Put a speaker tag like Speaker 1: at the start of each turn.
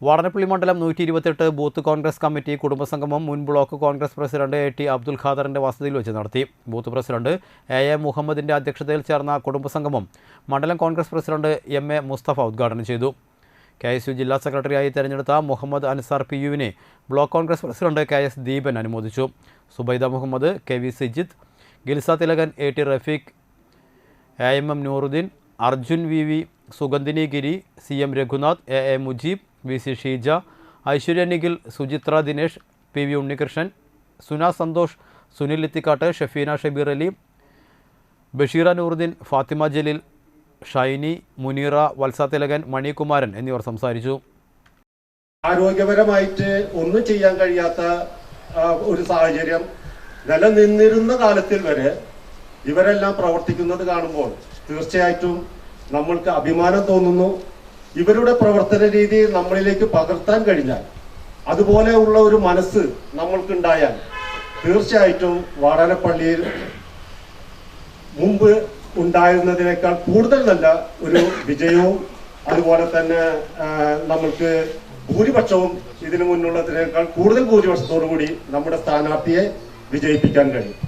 Speaker 1: വാടനപ്പള്ളി മണ്ഡലം നൂറ്റി ഇരുപത്തെട്ട് ബൂത്ത് കോൺഗ്രസ് കമ്മിറ്റി കുടുംബസംഗമം മുൻ block Congress president A T Abdul ഖാദറിന്റെ വസതിയിൽ വെച്ച് നടത്തി. ബൂത്ത് പ്രസിഡന്റ് എ എ മുഹമ്മദിന്റെ അധ്യക്ഷതയിൽ ചേർന്ന കുടുംബസംഗമം മണ്ഡലം Congress president M A Mustafa ഉദ്ഘാടനം ചെയ്തു. കെ എസ് യു ജില്ലാ സെക്രട്ടറിയായി തെരഞ്ഞെടുത്ത Muhammad Ansar P യുവിനെ block Congress president K S Deepan അനുമോദിച്ചു. Zubaida Muhammad K V Sijith Gilsa Thilakan A T Rafeeq A M M Nooruddin Arjun V V Suganthini Giri C M Raghunath A A Mujeeb V C Sheeja Aishwarya Nikhil Suchitra Dinesh P V Unnikrishnan Suna Santhosh Sunil Ithikkat Shafeena Shabeer Ali Basheera Nooruddin Fathima Jaleel Shiny Muneera Valsa Thilakan Manikumaran എന്നിവർ സംസാരിച്ചു.
Speaker 2: ആരോഗ്യപരമായിട്ട് ഒന്നും ചെയ്യാൻ കഴിയാത്ത ഒരു സാഹചര്യം നിലനിന്നിരുന്ന കാലത്തിൽ വരെ ഇവരെല്ലാം പ്രവർത്തിക്കുന്നത് കാണുമ്പോൾ തീർച്ചയായിട്ടും നമ്മൾക്ക് അഭിമാനം തോന്നുന്നു. ഇവരുടെ പ്രവർത്തന രീതി നമ്മളിലേക്ക് പകർത്താൻ കഴിഞ്ഞാൽ അതുപോലെയുള്ള ഒരു മനസ്സ് നമ്മൾക്കുണ്ടായാൽ തീർച്ചയായിട്ടും വാടാനപ്പള്ളിയിൽ മുമ്പ് ഉണ്ടായിരുന്നതിനേക്കാൾ കൂടുതൽ നല്ല ഒരു വിജയവും അതുപോലെ തന്നെ നമ്മൾക്ക് ഭൂരിപക്ഷവും ഇതിനു മുന്നുള്ളതിനേക്കാൾ കൂടുതൽ ഭൂരിപക്ഷത്തോടു കൂടി നമ്മുടെ സ്ഥാനാർത്ഥിയെ വിജയിപ്പിക്കാൻ കഴിയും.